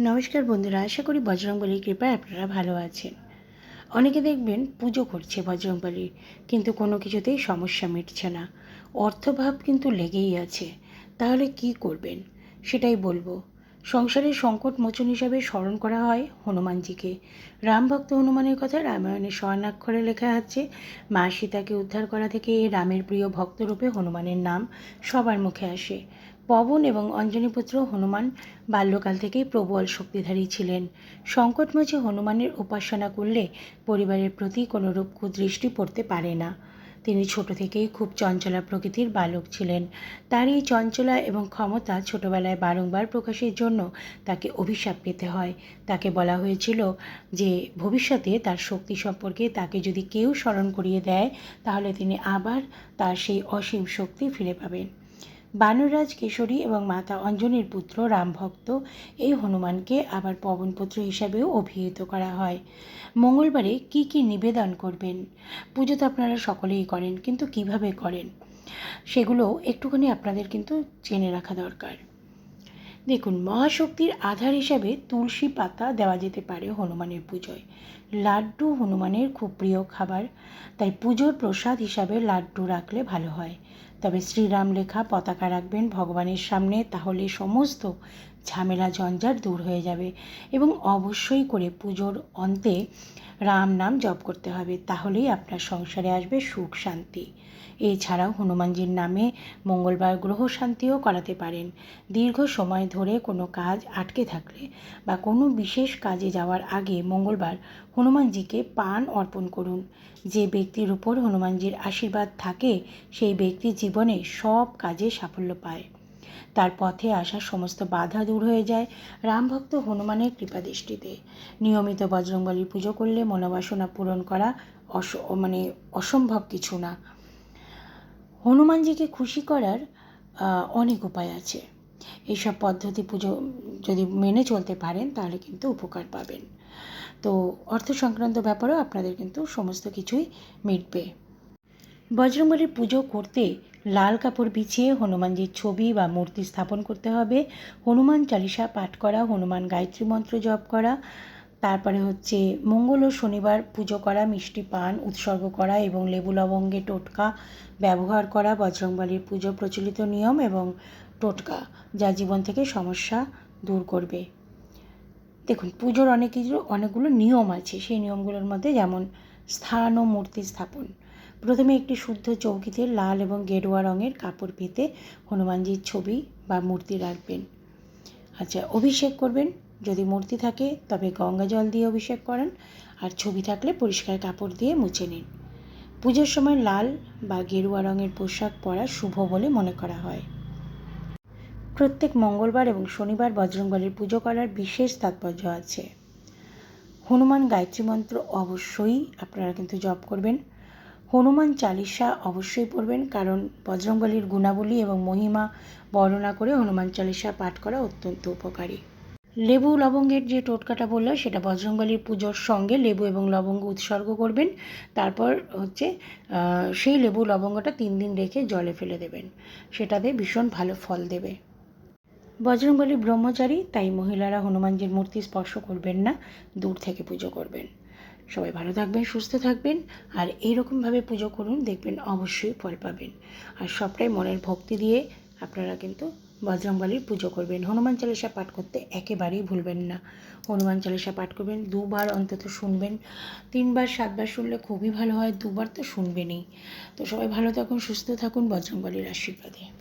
নমস্কার বন্ধুরা, আশা করি বজরংবলীর কৃপায় আপনারা ভালো আছেন। অনেকে দেখবেন পুজো করছে বজরংবলীর কিন্তু কোনো কিছুতেই সমস্যা মিটছে না। অর্থভাব কিন্তু লেগেই আছে। তাহলে কি করবেন? সেটাই বলব। সংসারের সংকট মোচন হিসাবে স্মরণ করা হয় হনুমানজিকে। রামভক্ত হনুমানের কথা রামায়ণে স্বর্ণাক্ষরে লেখা আছে, মা সীতাকে উদ্ধার করা থেকে রামের প্রিয় ভক্তরূপে হনুমানের নাম সবার মুখে আসে। পবন এবং অঞ্জনীপুত্র হনুমান বাল্যকাল থেকেই প্রবল শক্তিধারী ছিলেন। সংকটমোচে হনুমানের উপাসনা করলে পরিবারের প্রতি কোনো রূপ কুদৃষ্টি পড়তে পারে না। তিনি ছোট থেকেই খুব চঞ্চলা প্রকৃতির বালক ছিলেন। তার এই চঞ্চলা এবং ক্ষমতা ছোটবেলায় বারংবার প্রকাশের জন্য তাকে অভিশাপ পেতে হয়। তাকে বলা হয়েছিল যে, ভবিষ্যতে তার শক্তি সম্পর্কে তাকে যদি কেউ স্মরণ করিয়ে দেয়, তাহলে তিনি আবার তার সেই অসীম শক্তি ফিরে পাবেন। বানররাজ কেশরী এবং মাতা অঞ্জনীর পুত্র রামভক্ত এই হনুমানকে আবার পবনপুত্র হিসাবেও অভিহিত করা হয়। মঙ্গলবারে কি কি নিবেদন করবেন? পুজো তো আপনারা সকলেই করেন, কিন্তু কীভাবে করেন? সেগুলো একটুখানি আপনাদের কিন্তু জেনে রাখা দরকার। দেখুন, মহাশক্তির আধার হিসাবে তুলসী পাতা দেওয়া যেতে পারে হনুমানের পুজোয়। লাড্ডু হনুমানের খুব প্রিয় খাবার, তাই পুজোর প্রসাদ হিসাবে লাড্ডু রাখলে ভালো হয়। তবে শ্রীরাম লেখা পতাকা রাখবেন ভগবানের সামনে, তাহলে সমস্ত ঝামেলা ঝঞ্ঝাট দূর হয়ে যাবে এবং অবশ্যই করে পুজোর অন্তে রাম নাম জপ করতে হবে, তাহলেই আপনার সংসারে আসবে সুখ, শান্তি। এছাড়াও হনুমানজির নামে মঙ্গলবার গ্রহ শান্তিও করাতে পারেন। দীর্ঘ সময় ধরে কোনো কাজ আটকে থাকলে বা কোনো বিশেষ কাজে যাওয়ার আগে মঙ্গলবার হনুমানজিকে পান অর্পণ করুন। যে ব্যক্তির উপর হনুমানজির আশীর্বাদ থাকে, সেই ব্যক্তি জীবনে সব কাজে সাফল্য পায়। তার পথে আসা সমস্ত বাধা দূর হয়ে যায় রামভক্ত হনুমানের কৃপাদৃষ্টিতে নিয়মিত বজরংবলীর পুজো করলে মনোবাসনা পূরণ করা অস মানে অসম্ভব কিছু না। হনুমানজিকে খুশি করার অনেক উপায় আছে। এইসব পদ্ধতি পুজো যদি মেনে চলতে পারেন, তাহলে কিন্তু উপকার পাবেন। তো অর্থ সংক্রান্ত ব্যাপারেও আপনাদের কিন্তু সমস্ত কিছুই মিটবে। বজরংবলীর পুজো করতে লাল কাপড় বিছিয়ে হনুমানজির ছবি বা মূর্তি স্থাপন করতে হবে। হনুমান চালিসা পাঠ করা, হনুমান গায়ত্রী মন্ত্র জপ করা তারপরে হচ্ছে মঙ্গল ও শনিবার পুজো করা, মিষ্টি পান, উৎসর্গ করা এবং লেবু লবঙ্গে টোটকা ব্যবহার করা, বজরংবলীর পুজো প্রচলিত নিয়ম এবং টোটকা যা জীবন থেকে সমস্যা দূর করবে। দেখুন, পুজোর অনেক কিছু, অনেকগুলো নিয়ম আছে। সেই নিয়মগুলোর মধ্যে যেমন স্থান ও মূর্তি স্থাপন। প্রথমে একটি শুদ্ধ চৌকিতে লাল এবং গেরুয়া রঙের কাপড় পেতে হনুমানজির ছবি বা মূর্তি রাখবেন। আচ্ছা অভিষেক করবেন। যদি মূর্তি থাকে, তবে গঙ্গা জল দিয়ে অভিষেক করান, আর ছবি থাকলে পরিষ্কার কাপড় দিয়ে মুছে নিন। পুজোর সময় লাল বা গেরুয়া রঙের পোশাক পরা শুভ বলে মনে করা হয়। প্রত্যেক মঙ্গলবার এবং শনিবার বজরংবলীর পুজো করার বিশেষ তাৎপর্য আছে। হনুমান গায়ত্রী মন্ত্র অবশ্যই আপনারা কিন্তু জপ করবেন। হনুমান চালিসা অবশ্যই পড়বেন, কারণ বজরংবলীর গুণাবলী এবং মহিমা বর্ণনা করে হনুমান চালিসা পাঠ করা অত্যন্ত উপকারী। লেবু লবঙ্গের যে টোটকাটা বলল সেটা বজরংবলীর পুজোর সঙ্গে লেবু এবং লবঙ্গ উৎসর্গ করবেন। তারপর হচ্ছে সেই লেবু লবঙ্গটা তিন দিন রেখে জলে ফেলে দেবেন। সেটাতে ভীষণ ভালো ফল দেবে। বজরংবলী ব্রহ্মচারী, তাই মহিলারা হনুমানজির মূর্তি স্পর্শ করবেন না, দূর থেকে পুজো করবেন। সবাই ভালো থাকবেন, সুস্থ থাকবেন, আর এইরকমভাবে পুজো করুন, দেখবেন অবশ্যই ফল পাবেন। আর সবটাই মনের ভক্তি দিয়ে আপনারা কিন্তু বজরংবলীর পুজো করবেন। হনুমান চালিশা পাঠ করতে একেবারেই ভুলবেন না। হনুমান চালিশা পাঠ করবেন, দুবার অন্তত শুনবেন। তিনবার, সাতবার শুনলে খুবই ভালো হয়, দুবার তো শুনবেনই। তো সবাই ভালো থাকুন, সুস্থ থাকুন, বজরংবলীর আশীর্বাদে।